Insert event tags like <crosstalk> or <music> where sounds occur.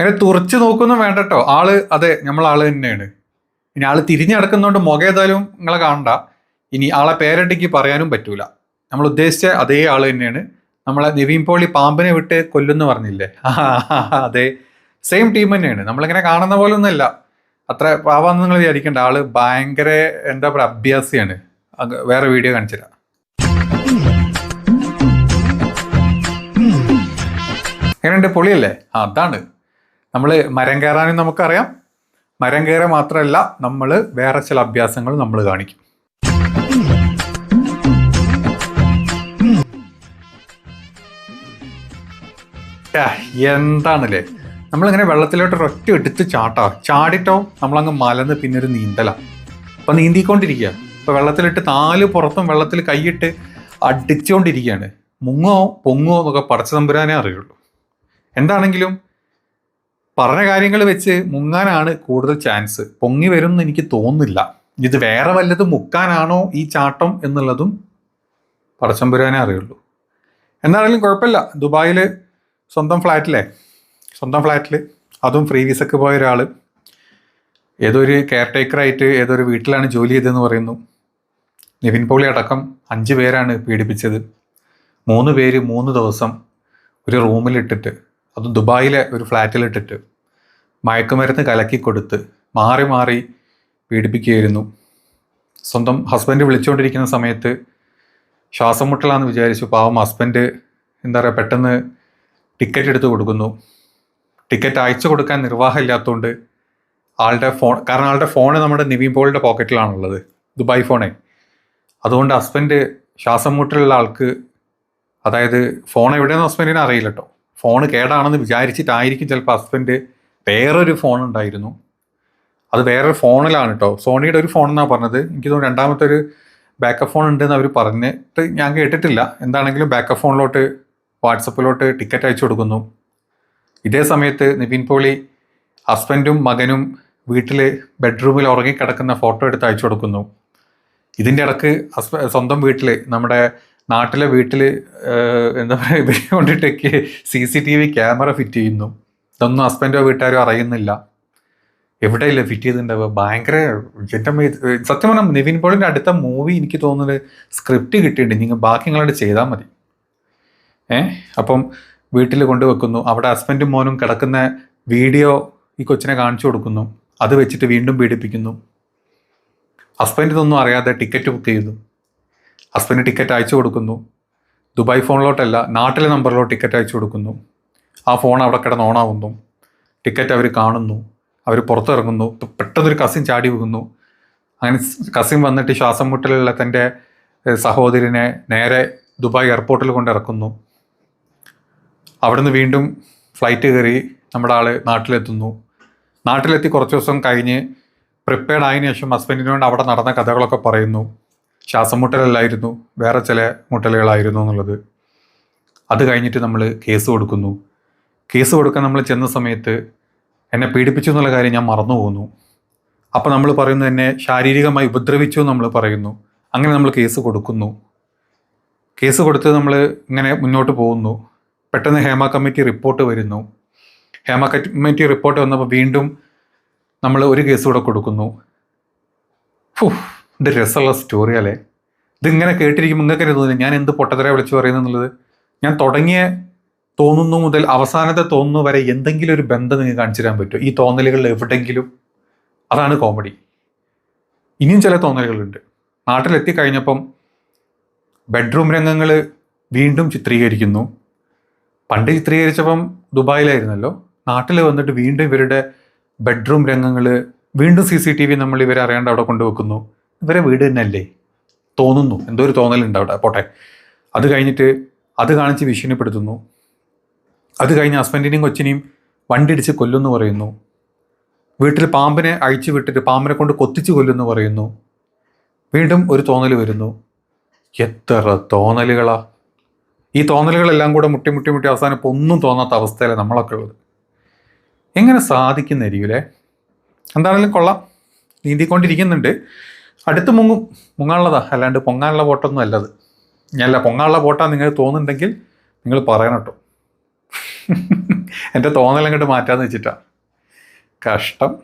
അങ്ങനെ തുറച്ചു നോക്കൊന്നും വേണ്ടട്ടോ. ആൾ അതെ നമ്മൾ ആൾ തന്നെയാണ്. ഇനി ആൾ തിരിഞ്ഞടക്കുന്നതുകൊണ്ട് മുഖം ഏതായാലും നിങ്ങളെ കാണണ്ട. ഇനി ആളെ പേരടിക്ക് പറയാനും പറ്റൂല. നമ്മൾ ഉദ്ദേശിച്ച അതേ ആൾ തന്നെയാണ്. നമ്മളെ നിവീൻ പോളി പാമ്പിനെ വിട്ട് കൊല്ലുന്നു പറഞ്ഞില്ലേ? <laughs> അതെ. സെയിം ടീം തന്നെയാണ്. നമ്മളിങ്ങനെ കാണുന്ന പോലെ ഒന്നുമല്ല അത്ര പാവാന്ന് നിങ്ങൾ വിചാരിക്കേണ്ട. ആൾ ഭയങ്കര എന്താ പറയുക അഭ്യാസിയാണ്. വേറെ വീഡിയോ കാണിച്ചുതരാം എങ്ങനെയുണ്ട് പൊളിയല്ലേ? അതാണ്. നമ്മൾ മരം കയറാനും നമുക്കറിയാം. മരം കയറുക മാത്രമല്ല നമ്മൾ വേറെ ചില അഭ്യാസങ്ങൾ നമ്മൾ കാണിക്കും. എന്താണല്ലേ? നമ്മളിങ്ങനെ വെള്ളത്തിലോട്ട് ഒറ്റ എടുത്ത് ചാട്ടാ. ചാടിട്ടോ നമ്മളങ്ങ് മലന്ന് പിന്നെ ഒരു നീന്തലാ. അപ്പം നീന്തിക്കൊണ്ടിരിക്കുക ഇപ്പം വെള്ളത്തിലിട്ട് നാല് പുറത്തും വെള്ളത്തിൽ കൈയിട്ട് അടിച്ചുകൊണ്ടിരിക്കുകയാണ് മുങ്ങോ പൊങ്ങോ എന്നൊക്കെ പടച്ചു തമ്പുരാനേ അറിയുള്ളൂ. എന്താണെങ്കിലും പറഞ്ഞ കാര്യങ്ങൾ വെച്ച് മുങ്ങാനാണ് കൂടുതൽ ചാൻസ് പൊങ്ങി വരും എന്ന് എനിക്ക് തോന്നുന്നില്ല. ഇത് വേറെ വല്ലതും മുക്കാനാണോ ഈ ചാട്ടം എന്നുള്ളതും പടച്ചമ്പുരാനേ അറിയുള്ളൂ. എന്നാണെങ്കിലും കുഴപ്പമില്ല. ദുബായിൽ സ്വന്തം ഫ്ലാറ്റിലെ. സ്വന്തം ഫ്ലാറ്റിൽ അതും ഫ്രീ വിസക്ക് പോയ ഒരാൾ ഏതൊരു കെയർ ടേക്കറായിട്ട് ഏതൊരു വീട്ടിലാണ് ജോലി ചെയ്തതെന്ന് പറയുന്നു. നിവിൻ പോളി അടക്കം അഞ്ച് പേരാണ് പീഡിപ്പിച്ചത്. മൂന്ന് പേര് മൂന്ന് ദിവസം ഒരു റൂമിലിട്ടിട്ട് അത് ദുബായിലെ ഒരു ഫ്ലാറ്റിലിട്ടിട്ട് മയക്കുമരുന്ന് കലക്കി കൊടുത്ത് മാറി മാറി പീഡിപ്പിക്കുകയായിരുന്നു. സ്വന്തം ഹസ്ബൻഡ് വിളിച്ചുകൊണ്ടിരിക്കുന്ന സമയത്ത് ശ്വാസം മുട്ടലാന്ന് വിചാരിച്ചു. പാവം ഹസ്ബൻഡ് എന്താ പറയുക പെട്ടെന്ന് ടിക്കറ്റ് എടുത്ത് കൊടുക്കുന്നു. ടിക്കറ്റ് അയച്ചു കൊടുക്കാൻ നിർവാഹം ഇല്ലാത്തതുകൊണ്ട് ആളുടെ ഫോൺ കാരണം ആളുടെ ഫോൺ നമ്മുടെ നിവിൻ പോളിന്റെ പോക്കറ്റിലാണുള്ളത് ദുബായ് ഫോണെ അതുകൊണ്ട് ഹസ്ബൻഡ് ശ്വാസം മുട്ടലുള്ള ആൾക്ക് അതായത് ഫോൺ എവിടെയെന്ന് ഹസ്ബൻഡിനെ അറിയില്ല കേട്ടോ ഫോൺ കേടാണെന്ന് വിചാരിച്ചിട്ടായിരിക്കും ചിലപ്പോൾ ഹസ്ബൻഡ് വേറൊരു ഫോൺ ഉണ്ടായിരുന്നു. അത് വേറൊരു ഫോണിലാണ് കേട്ടോ സോണിയുടെ ഒരു ഫോൺ എന്നാണ് പറഞ്ഞത്. എനിക്ക് തോന്നുന്നു രണ്ടാമത്തെ ഒരു ബാക്കപ്പ് ഫോൺ ഉണ്ടെന്ന് അവർ പറഞ്ഞിട്ട് ഞാൻ കേട്ടിട്ടില്ല. എന്താണെങ്കിലും ബാക്കപ്പ് ഫോണിലോട്ട് വാട്സപ്പിലോട്ട് ടിക്കറ്റ് അയച്ചു കൊടുക്കുന്നു. ഇതേ സമയത്ത് നിവിൻ പോളി ഹസ്ബൻഡും മകനും വീട്ടിൽ ബെഡ്റൂമിൽ ഉറങ്ങിക്കിടക്കുന്ന ഫോട്ടോ എടുത്ത് അയച്ചു കൊടുക്കുന്നു. ഇതിന്റെ ഇടയ്ക്ക് സ്വന്തം വീട്ടിൽ നമ്മുടെ നാട്ടിലെ വീട്ടിൽ എന്താ പറയുക ഇവരെ കൊണ്ടിട്ടേക്ക് C C T V camera fit ചെയ്യുന്നു. ഇതൊന്നും ഹസ്ബൻഡോ വീട്ടുകാരോ അറിയുന്നില്ല. എവിടെയല്ലേ ഫിറ്റ് ചെയ്തിട്ടുണ്ടാവുക? ഭയങ്കര എന്റെ സത്യം പറഞ്ഞാൽ നിവിൻ പോളിന്റെ അടുത്ത മൂവി എനിക്ക് തോന്നുന്നത് സ്ക്രിപ്റ്റ് കിട്ടിയിട്ടുണ്ട്. നിങ്ങൾ ബാക്കി നിങ്ങളോട് ചെയ്താൽ മതി. ഏ? അപ്പം വീട്ടിൽ കൊണ്ടുവെക്കുന്നു. അവിടെ ഹസ്ബൻഡും മോനും കിടക്കുന്ന വീഡിയോ ഈ കൊച്ചിനെ കാണിച്ചു കൊടുക്കുന്നു. അത് വെച്ചിട്ട് വീണ്ടും പീഡിപ്പിക്കുന്നു. ഹസ്ബൻഡ് ഇതൊന്നും അറിയാതെ ടിക്കറ്റ് ബുക്ക് ചെയ്തു. ഹസ്ബൻഡ് ടിക്കറ്റ് അയച്ചു കൊടുക്കുന്നു. ദുബായ് ഫോണിലോട്ടല്ല നാട്ടിലെ നമ്പറിലോട്ട് ടിക്കറ്റ് അയച്ചു കൊടുക്കുന്നു. ആ ഫോൺ അവിടെ കിടന്ന് ഓണാവുന്നു ടിക്കറ്റ് അവർ കാണുന്നു. അവർ പുറത്തിറങ്ങുന്നു. പെട്ടെന്നൊരു കസിൻ ചാടി വീകുന്നു അങ്ങനെ കസിൻ വന്നിട്ട് ശ്വാസം മുട്ടലുള്ള തന്റെ സഹോദരനെ നേരെ ദുബായ് എയർപോർട്ടിൽ കൊണ്ടിറക്കുന്നു അവിടുന്ന് വീണ്ടും ഫ്ലൈറ്റ് കയറി നമ്മുടെ ആൾ നാട്ടിലെത്തുന്നു. നാട്ടിലെത്തി കുറച്ച് ദിവസം കഴിഞ്ഞ് പ്രിപ്പയർഡ് ആയതിനു ശേഷം ഹസ്ബൻഡിനോട് അവിടെ നടന്ന കഥകളൊക്കെ പറയുന്നു. ശ്വാസം മുട്ടലല്ലായിരുന്നു. വേറെ ചില മുട്ടലുകളായിരുന്നു എന്നുള്ളത്. അത് കഴിഞ്ഞിട്ട് നമ്മൾ കേസ് കൊടുക്കുന്നു. കേസ് കൊടുക്കാൻ നമ്മൾ ചെന്ന സമയത്ത് എന്നെ പീഡിപ്പിച്ചു എന്നുള്ള കാര്യം ഞാൻ മറന്നു പോകുന്നു. അപ്പോൾ നമ്മൾ പറയുന്നു എന്നെ ശാരീരികമായി ഉപദ്രവിച്ചു എന്ന് നമ്മൾ പറയുന്നു. അങ്ങനെ നമ്മൾ കേസ് കൊടുക്കുന്നു. കേസ് കൊടുത്ത് നമ്മൾ ഇങ്ങനെ മുന്നോട്ട് പോകുന്നു. പെട്ടെന്ന് ഹേമ കമ്മിറ്റി റിപ്പോർട്ട് വരുന്നു. ഹേമ കമ്മിറ്റി റിപ്പോർട്ട് വന്നപ്പോൾ വീണ്ടും നമ്മൾ ഒരു കേസ് കൂടെ കൊടുക്കുന്നു. ഇത് രസമുള്ള സ്റ്റോറി അല്ലേ? ഇതിങ്ങനെ കേട്ടിരിക്കുമ്പോൾ നിങ്ങൾക്ക് തന്നെ തോന്നുന്നു ഞാൻ എന്ത് പൊട്ടത്തര വിളിച്ചു പറയുന്നത് എന്നുള്ളത്? ഞാൻ തുടങ്ങിയ തോന്നുന്നു മുതൽ അവസാനത്തെ തോന്നുന്നു വരെ എന്തെങ്കിലും ഒരു ബന്ധം നിങ്ങൾക്ക് കാണിച്ചു തരാൻ പറ്റുമോ? ഈ തോന്നലുകളിൽ എവിടെയെങ്കിലും അതാണ് കോമഡി ഇനിയും ചില തോന്നലുകളുണ്ട്. നാട്ടിലെത്തി കഴിഞ്ഞപ്പം ബെഡ്റൂം രംഗങ്ങൾ വീണ്ടും ചിത്രീകരിക്കുന്നു. പണ്ട് ചിത്രീകരിച്ചപ്പം ദുബായിലായിരുന്നല്ലോ. നാട്ടിൽ വന്നിട്ട് വീണ്ടും ഇവരുടെ ബെഡ്റൂം രംഗങ്ങൾ വീണ്ടും സി സി ടി വി നമ്മൾ ഇവരെ അറിയാണ്ട് അവിടെ കൊണ്ടുവെക്കുന്നു. ഇവരെ വീട് തന്നെയല്ലേ? തോന്നുന്നു. എന്തോ ഒരു തോന്നലുണ്ട് അവിടെ. പോട്ടെ. അത് കഴിഞ്ഞിട്ട് അത് കാണിച്ച് ഭീഷണിപ്പെടുത്തുന്നു. അത് കഴിഞ്ഞ് ഹസ്ബൻഡിനെയും കൊച്ചിനെയും വണ്ടി ഇടിച്ച് കൊല്ലുമെന്ന് പറയുന്നു. വീട്ടിൽ പാമ്പിനെ അഴിച്ചു വിട്ടിട്ട് പാമ്പിനെ കൊണ്ട് കൊത്തിച്ച് കൊല്ലുമെന്ന് പറയുന്നു. വീണ്ടും ഒരു തോന്നൽ വരുന്നു. എത്ര തോന്നലുകളാ. ഈ തോന്നലുകളെല്ലാം കൂടെ മുട്ടി മുട്ടി മുട്ടി അവസാനം ഇപ്പോൾ ഒന്നും തോന്നാത്ത അവസ്ഥയിലാണ് നമ്മളൊക്കെ ഉള്ളത്. എങ്ങനെ സാധിക്കുന്നതായിരിക്കുമല്ലേ എന്താണെങ്കിലും കൊള്ളാം. നീന്തിക്കൊണ്ടിരിക്കുന്നുണ്ട്. അടുത്ത് മുങ്ങും. മുങ്ങാനുള്ളതാ. അല്ലാണ്ട് പൊങ്ങാനുള്ള ബോട്ടൊന്നും അല്ലത്. ഞാനല്ല പൊങ്ങാനുള്ള ബോട്ടാ നിങ്ങൾ തോന്നുന്നുണ്ടെങ്കിൽ നിങ്ങൾ പറയണം കേട്ടോ. എന്റെ തോന്നലങ്ങോട്ട് മാറ്റാന്ന് വെച്ചിട്ടാണ് കഷ്ടം.